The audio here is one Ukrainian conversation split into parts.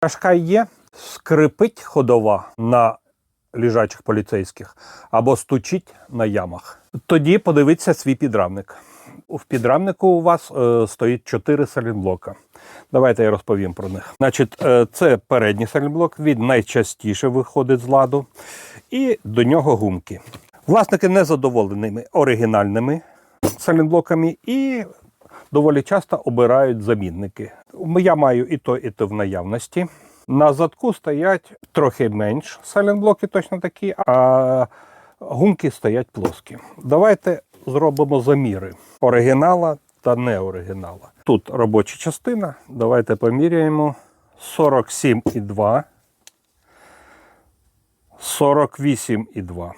Кашкай є, скрипить ходова на лежачих поліцейських або стучить на ямах. Тоді подивіться свій підрамник. В підрамнику у вас е, стоїть 4 салінблока. Давайте я розповім про них. Значить, е, це передній салінблок, він найчастіше виходить з ладу, і до нього гумки. Власники не задоволеними оригінальними салінблоками і доволі часто обирають замінники. Я маю і то, і то в наявності. На задку стоять трохи менш салінблоки, точно такі, а гумки стоять плоскі. Давайте зробимо заміри оригінала та неоригінала. Тут робоча частина. Давайте поміряємо 47,2, 48,2.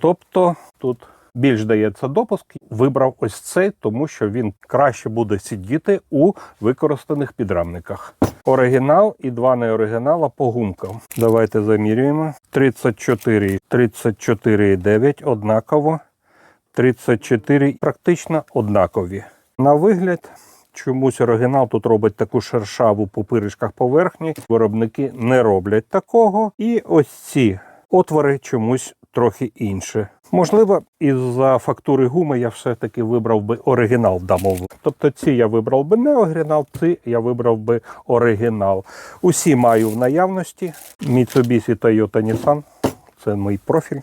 Тобто тут більш дається допуск. Вибрав ось цей, тому що він краще буде сидіти у використаних підрамниках. Оригінал і два неоригінала по гумкам. Давайте замірюємо. 34, 34,9 однаково. 34 практично однакові. На вигляд, чомусь оригінал тут робить таку шершаву по пиріжках поверхні. Виробники не роблять такого. І ось ці отвори чомусь трохи інше. Можливо, із-за фактури гуми я все-таки вибрав би оригінал дамову. Тобто ці я вибрав би не оригінал, ці я вибрав би оригінал. Усі маю в наявності. Mitsubishi Toyota Nissan. Це мій профіль.